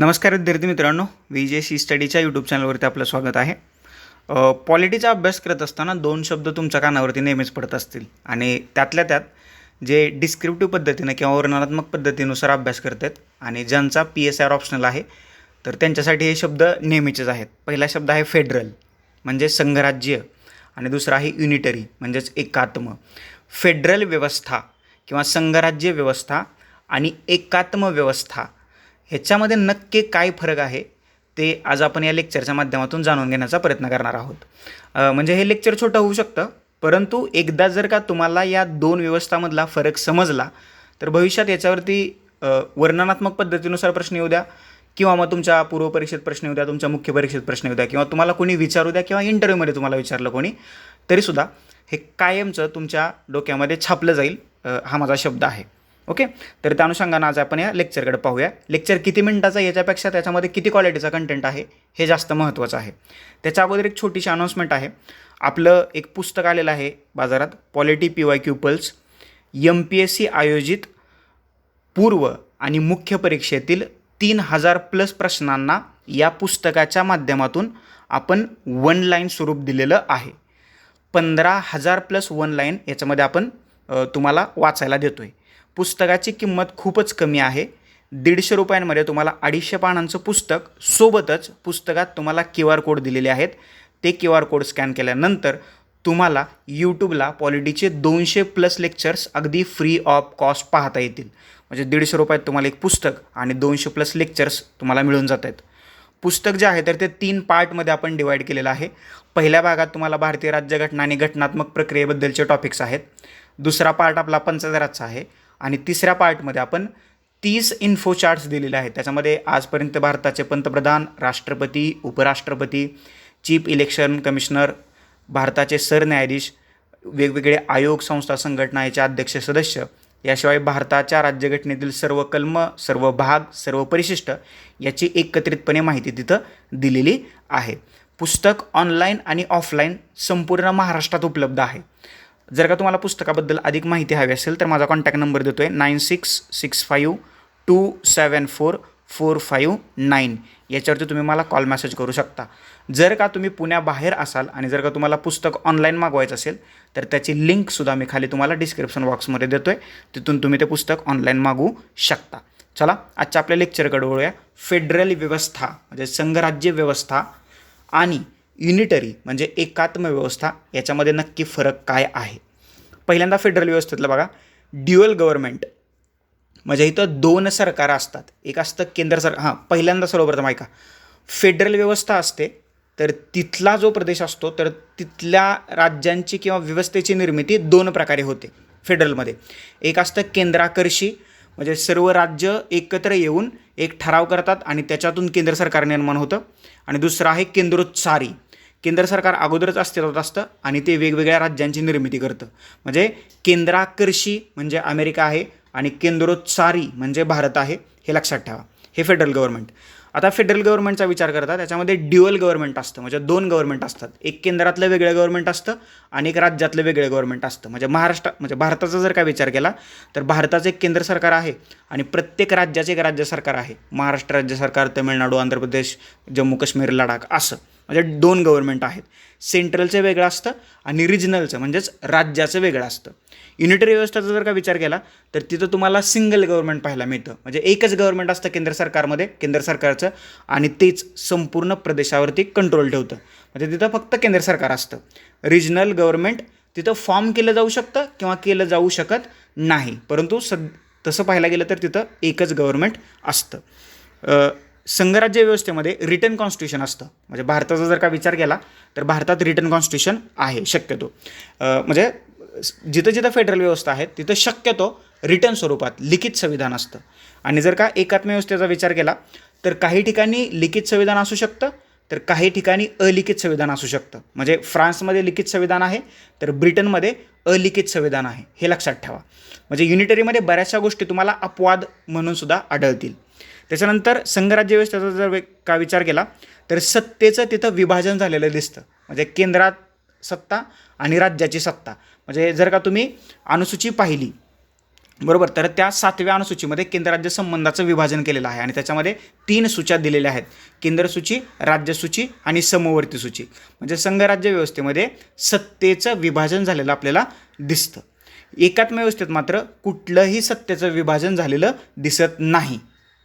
नमस्कार विद्यार्थी मित्रांनो व्ही जे सी स्टडीच्या यूट्यूब चॅनलवरती आपलं स्वागत आहे. पॉलिटीचा अभ्यास करत असताना दोन शब्द तुमच्या कानावरती नेहमीच पडत असतील. आणि त्यातल्या त्यात जे डिस्क्रिप्टिव्ह पद्धतीनं किंवा वर्णनात्मक पद्धतीनुसार अभ्यास करतात आणि ज्यांचा पी एस आर ऑप्शनल आहे तर त्यांच्यासाठी हे शब्द नेहमीचेच आहेत. पहिला शब्द आहे फेडरल म्हणजे संघराज्य. आणि दुसरा आहे युनिटरी म्हणजेच एकात्म. फेडरल व्यवस्था किंवा संघराज्य व्यवस्था आणि एकात्म व्यवस्था ह्याच्यामध्ये नक्की काय फरक आहे ते आज आपण या लेक्चरच्या माध्यमातून जाणून घेण्याचा प्रयत्न करणार आहोत. म्हणजे हे लेक्चर छोटं होऊ शकतं परंतु एकदा जर का तुम्हाला या दोन व्यवस्थामधला फरक समजला तर भविष्यात याच्यावरती वर्णनात्मक पद्धतीनुसार प्रश्न येऊ द्या किंवा मग तुमच्या पूर्वपरीक्षेत प्रश्न येऊ द्या तुमच्या मुख्य परीक्षेत प्रश्न येऊ द्या किंवा तुम्हाला कोणी विचारू द्या किंवा इंटरव्ह्यूमध्ये तुम्हाला विचारलं कोणी तरीसुद्धा हे कायमचं तुमच्या डोक्यामध्ये छापलं जाईल हा माझा शब्द आहे. ओके? तर त्या अनुषंगानं आज आपण या लेक्चरकडे पाहूया. लेक्चर किती मिनिटाचा याच्यापेक्षा त्याच्यामध्ये किती क्वालिटीचा कंटेंट आहे हे जास्त महत्त्वाचं आहे. त्याच्या अगोदर एक छोटीशी अनाउन्समेंट आहे. आपलं एक पुस्तक आलेलं आहे बाजारात polity P Y Q plus M P S C आयोजित पूर्व आणि मुख्य परीक्षेतील तीन हजार प्लस प्रश्नांना या पुस्तकाच्या माध्यमातून आपण वन लाईन स्वरूप दिलेलं आहे. पंधरा हजार प्लस वन लाईन याच्यामध्ये आपण तुम्हाला वाचायला देतो आहे पुस्तकाची किंमत खूपच कमी आहे. दीडशे रुपयांमध्ये तुम्हाला अडीचशे पानांचं पुस्तक सोबतच पुस्तकात तुम्हाला क्यू आर कोड दिलेले आहेत. ते क्यू आर कोड स्कॅन केल्यानंतर तुम्हाला यूट्यूबला पॉलिटीचे दोनशे प्लस लेक्चर्स अगदी फ्री ऑफ कॉस्ट पाहता येतील. म्हणजे दीडशे रुपयात तुम्हाला एक पुस्तक आणि दोनशे प्लस लेक्चर्स तुम्हाला मिळून जात आहेत. पुस्तक जे आहे तर ते तीन पार्टमध्ये आपण डिवाईड केलेलं आहे. पहिल्या भागात तुम्हाला भारतीय राज्यघटना आणि घटनात्मक प्रक्रियेबद्दलचे टॉपिक्स आहेत. दुसरा पार्ट आपला पंचहजाराचा आहे. आणि तिसऱ्या पार्टमध्ये आपण तीस इन्फो चार्ट्स दिलेले आहेत. त्याच्यामध्ये आजपर्यंत भारताचे पंतप्रधान राष्ट्रपती उपराष्ट्रपती चीफ इलेक्शन कमिशनर भारताचे सरन्यायाधीश वेगवेगळे आयोग संस्था संघटना याचे अध्यक्ष सदस्य याशिवाय भारताच्या राज्यघटनेतील सर्व कलम सर्व भाग सर्व परिशिष्ट याची एकत्रितपणे माहिती तिथं दिलेली आहे. पुस्तक ऑनलाईन आणि ऑफलाईन संपूर्ण महाराष्ट्रात उपलब्ध आहे. जर का तुम्हाला पुस्तकाबद्दल अधिक माहिती हवी असेल तर माझा कॉन्टॅक्ट नंबर देतो आहे nine six six five two seven four four five nine याच्यावरती तुम्ही मला कॉल मेसेज करू शकता. जर का तुम्ही पुण्याबाहेर असाल आणि जर का तुम्हाला पुस्तक ऑनलाईन मागवायचं असेल तर त्याची लिंकसुद्धा मी खाली तुम्हाला डिस्क्रिप्शन बॉक्समध्ये देतो आहे तिथून तुम्ही ते पुस्तक ऑनलाईन मागवू शकता. चला आजच्या आपल्या लेक्चरकडे वळूया. फेडरल व्यवस्था म्हणजे संघराज्य व्यवस्था आणि युनिटरी म्हणजे एकात्म व्यवस्था याच्यामध्ये नक्की फरक काय आहे? पहिल्यांदा फेडरल व्यवस्थेतलं बघा. ड्युअल गव्हर्नमेंट म्हणजे इथं दोन सरकारं असतात. एक असतं केंद्र सरकार हां पहिल्यांदा सर्वप्रथम ऐका. फेडरल व्यवस्था असते तर तिथला जो प्रदेश असतो तर तिथल्या राज्यांची किंवा व्यवस्थेची निर्मिती दोन प्रकारे होते फेडरलमध्ये एक असतं केंद्राकर्षी म्हणजे सर्व राज्य एकत्र येऊन एक ठराव करतात आणि त्याच्यातून केंद्र सरकार निर्माण होतं. आणि दुसरं आहे केंद्रोत्सारी केंद्र सरकार अगोदरच अस्तित्वात असतं आणि ते वेगवेगळ्या राज्यांची निर्मिती करतं. म्हणजे केंद्राकर्षी म्हणजे अमेरिका आहे आणि केंद्रोत्सारी म्हणजे भारत आहे हे लक्षात ठेवा. हे फेडरल गव्हर्नमेंट. आता फेडरल गव्हर्नमेंटचा विचार करता त्याच्यामध्ये ड्युअल गव्हर्नमेंट असतं. म्हणजे दोन गव्हर्नमेंट असतात. एक केंद्रातलं वेगळं गव्हर्नमेंट असतं आणि एक राज्यातलं वेगळं गव्हर्नमेंट असतं. म्हणजे महाराष्ट्र म्हणजे भारताचा जर काय विचार केला तर भारताचं एक केंद्र सरकार आहे आणि प्रत्येक राज्याचे एक राज्य सरकार आहे. महाराष्ट्र राज्य सरकार तमिळनाडू आंध्र प्रदेश जम्मू काश्मीर लडाख असं. म्हणजे दोन गव्हर्नमेंट आहेत. सेंट्रलचं वेगळं असतं आणि रिजनलचं म्हणजेच राज्याचं वेगळं असतं. युनिटरी व्यवस्थेचा जर का विचार केला तर तिथं तुम्हाला सिंगल गव्हर्नमेंट पाहायला मिळतं. म्हणजे एकच गव्हर्नमेंट असतं केंद्र सरकारमध्ये केंद्र सरकारचं आणि तेच संपूर्ण प्रदेशावरती कंट्रोल ठेवतं. म्हणजे तिथं फक्त केंद्र सरकार असतं. रिजनल गव्हर्नमेंट तिथं फॉर्म केलं जाऊ शकतं किंवा केलं जाऊ शकत नाही. परंतु सद तसं पाहायला गेलं तर तिथं एकच गव्हर्नमेंट असतं. संघराज्य व्यवस्थेमध्ये रिटर्न कॉन्स्टिट्यूशन असतं. म्हणजे भारताचा जर का विचार केला तर भारतात रिटर्न कॉन्स्टिट्यूशन आहे शक्यतो. म्हणजे जिथं जिथं फेडरल व्यवस्था आहे तिथं शक्यतो रिटर्न स्वरूपात लिखित संविधान असतं. आणि जर का एकात्म व्यवस्थेचा विचार केला तर काही ठिकाणी लिखित संविधान असू शकतं तर काही ठिकाणी अलिखित संविधान असू शकतं. म्हणजे फ्रान्समध्ये लिखित संविधान आहे तर ब्रिटनमध्ये अलिखित संविधान आहे हे लक्षात ठेवा. म्हणजे युनिटरीमध्ये बऱ्याचशा गोष्टी तुम्हाला अपवाद म्हणून सुद्धा आढळतील. त्याच्यानंतर संघराज्य व्यवस्थेचा जर का विचार केला तर सत्तेचं तिथं विभाजन झालेलं दिसतं. म्हणजे केंद्रात सत्ता आणि राज्याची सत्ता. म्हणजे जर का तुम्ही अनुसूची पाहिली बरोबर तर त्या सातव्या अनुसूचीमध्ये केंद्र राज्य संबंधाचं विभाजन केलेलं आहे आणि त्याच्यामध्ये तीन सूच्या दिलेल्या आहेत. केंद्रसूची राज्यसूची आणि समवर्ती सूची. म्हणजे संघराज्य व्यवस्थेमध्ये सत्तेचं विभाजन झालेलं आपल्याला दिसतं. एकात्म व्यवस्थेत मात्र कुठलंही सत्तेचं विभाजन झालेलं दिसत नाही.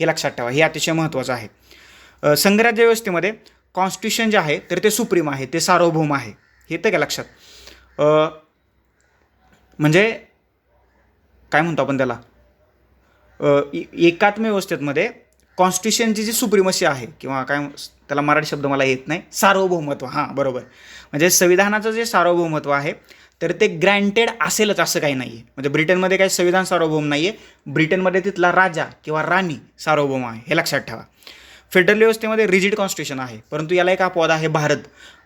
हे लक्षात ठेवा. हे अतिशय महत्त्वाचं आहे. संघराज्य व्यवस्थेमध्ये कॉन्स्टिट्यूशन जे आहे तर ते सुप्रीम आहे ते सार्वभौम आहे. हे तर का लक्षात? म्हणजे काय म्हणतो आपण त्याला? एकात्म व्यवस्थेमध्ये कॉन्स्टिट्युशनची जी सुप्रिमसी आहे किंवा काय त्याला मराठी शब्द मला येत नाही सार्वभौमत्व. हां बरोबर. म्हणजे संविधानाचं जे सार्वभौमत्व आहे तर ते ग्रँटेड असेलच असं काही नाही आहे म्हणजे ब्रिटनमध्ये काही संविधान सार्वभौम नाही आहे ब्रिटनमध्ये तिथला राजा किंवा राणी सार्वभौम आहे हे लक्षात ठेवा. फेडरल व्यवस्थेमध्ये रिजिड कॉन्स्टिट्यूशन आहे परंतु याला एक अपवाद आहे भारत.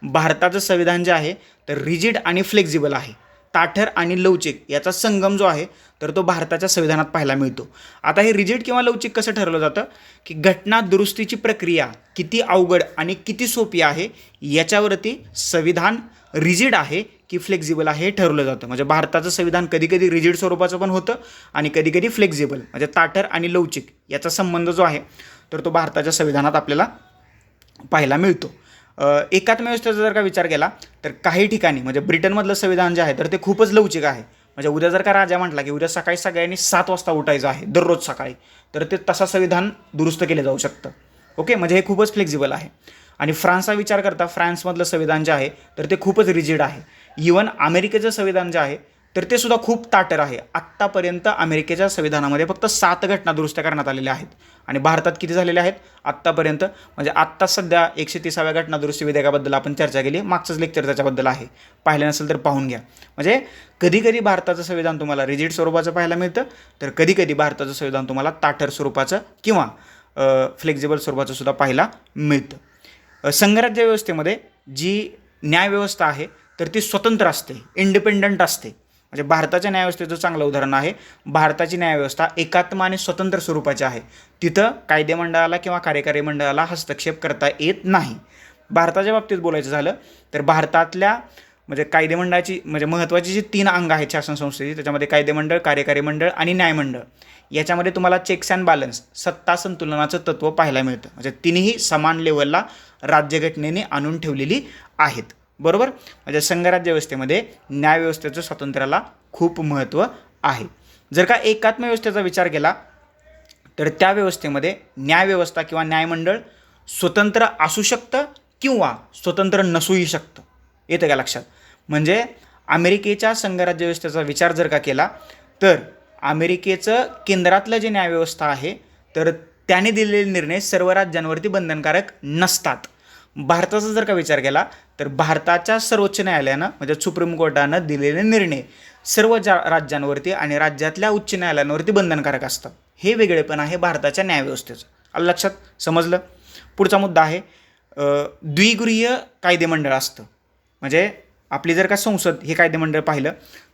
भारताचं संविधान जे आहे तर रिजिड आणि फ्लेक्झिबल आहे. ताठर आणि लवचिक याचा संगम जो आहे तर तो भारताच्या संविधानात पाहायला मिळतो. आता हे रिजिड किंवा लवचिक कसं ठरवलं जातं? की घटना दुरुस्तीची प्रक्रिया किती अवघड आणि किती सोपी आहे याच्यावरती संविधान रिजिड आहे की फ्लेक्झिबल आहे हे ठरवलं जातं. म्हणजे भारताचं संविधान कधी कधी रिजिड स्वरूपाचं पण होतं आणि कधी कधी फ्लेक्झिबल म्हणजे ताठर आणि लवचिक याचा संबंध जो आहे तर तो भारताच्या संविधानात आपल्याला पाहायला मिळतो. एकात्म व्यवस्थेचा जर का विचार केला तर काही ठिकाणी म्हणजे ब्रिटनमधलं संविधान जे आहे तर ते खूपच लवचिक आहे. म्हणजे उद्या जर का राजा म्हटला की उद्या सकाळी सगळ्यांनी सात वाजता उठायचं आहे दररोज सकाळी तर ते तसा संविधान दुरुस्त केलं जाऊ शकतं. ओके? म्हणजे हे खूपच फ्लेक्झिबल आहे. आणि फ्रान्सचा विचार करता फ्रान्समधलं संविधान जे आहे तर ते खूपच रिजिड आहे. इवन अमेरिकेचं संविधान जे आहे तर ते सुद्धा खूप ताटर आहे. आत्तापर्यंत अमेरिकेच्या संविधानामध्ये फक्त सात घटना दुरुस्त्या करण्यात आलेल्या आहेत. आणि भारतात किती झालेल्या आहेत? आत्तापर्यंत म्हणजे आत्ता सध्या एकशे तिसाव्या घटना दुरुस्ती विधेयकाबद्दल आपण चर्चा केली. मागचंच लेक्चर त्याच्याबद्दल आहे. पाहिलं नसेल तर पाहून घ्या. म्हणजे कधी कधी भारताचं संविधान तुम्हाला रिजिड स्वरूपाचं पाहायला मिळतं तर कधी कधी भारताचं संविधान तुम्हाला ताठर स्वरूपाचं किंवा फ्लेक्झिबल स्वरूपाचं सुद्धा पाहायला मिळतं. संघराज्य व्यवस्थेमध्ये जी न्यायव्यवस्था आहे तर ती स्वतंत्र असते इंडिपेंडंट असते. म्हणजे भारताच्या न्यायव्यवस्थेचं चांगलं उदाहरण आहे भारताची न्यायव्यवस्था एकात्म आणि स्वतंत्र स्वरूपाची आहे. तिथं कायदेमंडळाला किंवा कार्यकारी मंडळाला हस्तक्षेप करता येत नाही. भारताच्या बाबतीत बोलायचं झालं तर भारतातल्या म्हणजे कायदेमंडळाची म्हणजे महत्त्वाची जी तीन अंग आहेत शासन संस्थेची त्याच्यामध्ये कायदेमंडळ कार्यकारी मंडळ आणि न्यायमंडळ याच्यामध्ये तुम्हाला चेक्स अँड बॅलन्स सत्ता संतुलनाचं तत्त्व पाहायला मिळतं. म्हणजे तिन्ही समान लेवलला राज्यघटनेने आणून ठेवलेली आहेत. बरोबर? म्हणजे संघराज्य व्यवस्थेमध्ये न्यायव्यवस्थेचं स्वातंत्र्याला खूप महत्त्व आहे. जर का एकात्म व्यवस्थेचा विचार केला तर त्या व्यवस्थेमध्ये न्यायव्यवस्था किंवा न्यायमंडळ स्वतंत्र असू शकतं किंवा स्वतंत्र नसूही शकतं. येतं का लक्षात? म्हणजे अमेरिकेच्या संघराज्यव्यवस्थेचा विचार जर का केला तर अमेरिकेचं केंद्रातलं जे न्यायव्यवस्था आहे तर त्याने दिलेले निर्णय सर्व राज्यांवरती बंधनकारक नसतात. भारताचा जर का विचार केला तर भारताच्या सर्वोच्च न्यायालयानं म्हणजे सुप्रीम कोर्टानं दिलेले निर्णय सर्व जा राज्यांवरती आणि राज्यातल्या उच्च न्यायालयांवरती बंधनकारक असतात. हे वेगळेपण आहे भारताच्या न्यायव्यवस्थेचं. आलं लक्षात? समजलं? पुढचा मुद्दा आहे द्विगृहीय कायदेमंडळ असतं. म्हणजे आपली जर का संसद हे कायदेमंडळ पाहिलं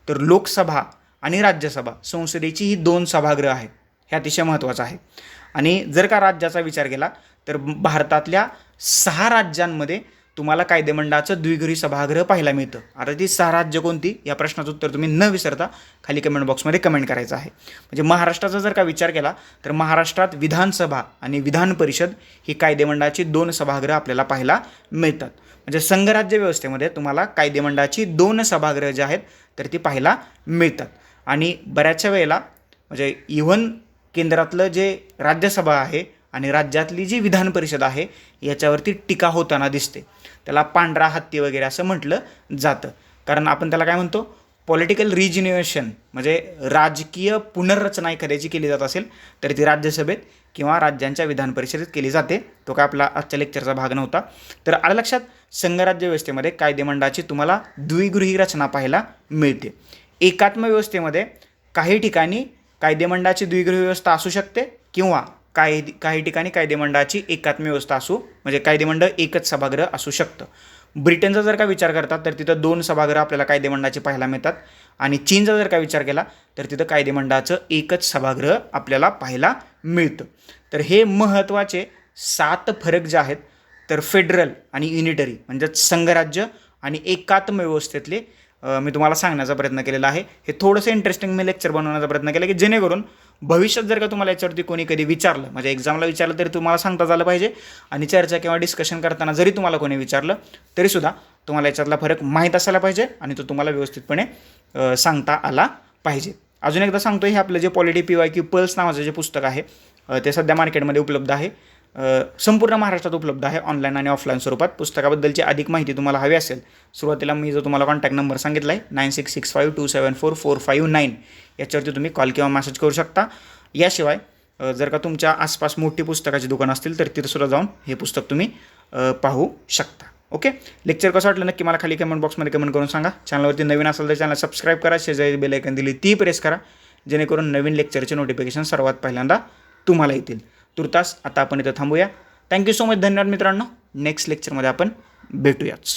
तर लोकसभा आणि राज्यसभा संसदेची ही दोन सभागृह आहेत. हे अतिशय महत्त्वाचं आहे. आणि जर का राज्याचा विचार केला तर भारतातल्या सहा राज्यांमध्ये तुम्हाला कायदेमंडळाचं द्विगृही सभागृह पाहायला मिळतं. आता ती सहा राज्य कोणती? या प्रश्नाचं उत्तर तुम्ही न विसरता खाली कमेंट बॉक्समध्ये कमेंट करायचं आहे. म्हणजे महाराष्ट्राचा जर का विचार केला तर महाराष्ट्रात विधानसभा आणि विधान परिषद ही कायदेमंडळाची दोन सभागृह आपल्याला पाहायला मिळतात. म्हणजे संघराज्य व्यवस्थेमध्ये तुम्हाला कायदेमंडळाची दोन सभागृह जे आहेत तर ती पाहायला मिळतात. आणि बऱ्याचशा वेळेला म्हणजे इव्हन केंद्रातलं जे राज्यसभा आहे आणि राज्यातली जी विधान परिषद आहे याच्यावरती टीका होताना दिसते. त्याला पांढरा हत्ती वगैरे असं म्हटलं जातं. कारण आपण त्याला काय म्हणतो? पॉलिटिकल रिजिन्युएशन म्हणजे राजकीय पुनर्रचना एखाद्याची केली जात असेल तर ती राज्यसभेत किंवा राज्यांच्या विधान परिषदेत केली जाते. तो काय आपला आजच्या लेक्चरचा भाग नव्हता. तर आलं लक्षात संघराज्य व्यवस्थेमध्ये कायदेमंडळाची तुम्हाला द्विगृही रचना पाहायला मिळते. एकात्म व्यवस्थेमध्ये काही ठिकाणी कायदेमंडळाची द्विगृही व्यवस्था असू शकते किंवा काही काही ठिकाणी कायदेमंडळाची एकात्म व्यवस्था असू म्हणजे कायदेमंडळ एकच सभागृह असू शकतं. ब्रिटनचा जर का विचार करतात तर तिथं दोन सभागृह आपल्याला कायदेमंडळाचे पाहायला मिळतात. आणि चीनचा जर का विचार केला तर तिथं कायदेमंडळाचं एकच सभागृह आपल्याला पाहायला मिळतं. तर हे महत्त्वाचे सात फरक जे आहेत तर फेडरल आणि युनिटरी म्हणजेच संघराज्य आणि एकात्म व्यवस्थेतले मी तुम्हाला सांगण्याचा प्रयत्न केलेला आहे. हे थोडंसं इंटरेस्टिंग मी लेक्चर बनवण्याचा प्रयत्न केला की जेणेकरून भविष्यात जर का तुम्हाला याच्यावरती कोणी कधी विचारलं म्हणजे एक्झामला विचारलं तरी तुम्हाला सांगता झालं पाहिजे आणि चर्चा किंवा डिस्कशन करताना जरी तुम्हाला कोणी विचारलं तरीसुद्धा तुम्हाला याच्यातला फरक माहीत असायला पाहिजे आणि तो तुम्हाला व्यवस्थितपणे सांगता आला पाहिजे. अजून एकदा सांगतो हे आपलं जे polity P Y Q plus नावाचं जे पुस्तक आहे ते सध्या मार्केटमध्ये उपलब्ध आहे. संपूर्ण महाराष्ट्रात उपलब्ध आहे ऑनलाईन आणि ऑफलाईन स्वरूपात. पुस्तकाबद्दलची अधिक माहिती तुम्हाला हवी असेल सुरुवातीला मी जो तुम्हाला कॉन्टॅक्ट नंबर सांगितला आहे nine six six five two seven four four five nine याच्यावरती तुम्ही कॉल किंवा मेसेज करू शकता. याशिवाय जर का तुमच्या आसपास मोठी पुस्तकाची दुकान असतील तर तिथंसुद्धा जाऊन हे पुस्तक तुम्ही पाहू शकता. ओके लेक्चर कसं वाटलं नक्की मला खाली कमेंट बॉक्समध्ये कमेंट करून सांगा. चॅनलवरती नवीन असेल तर चॅनल सबस्क्राईब करा. शेजारी बेलायकन दिली ती प्रेस करा. जेणेकरून नवीन लेक्चरचे नोटिफिकेशन सर्वात पहिल्यांदा तुम्हाला येतील. तुर्तास आता आपण इथं थांबूया. थँक्यू सो मच धन्यवाद मित्रांनो. नेक्स्ट लेक्चरमध्ये आपण भेटूयाच.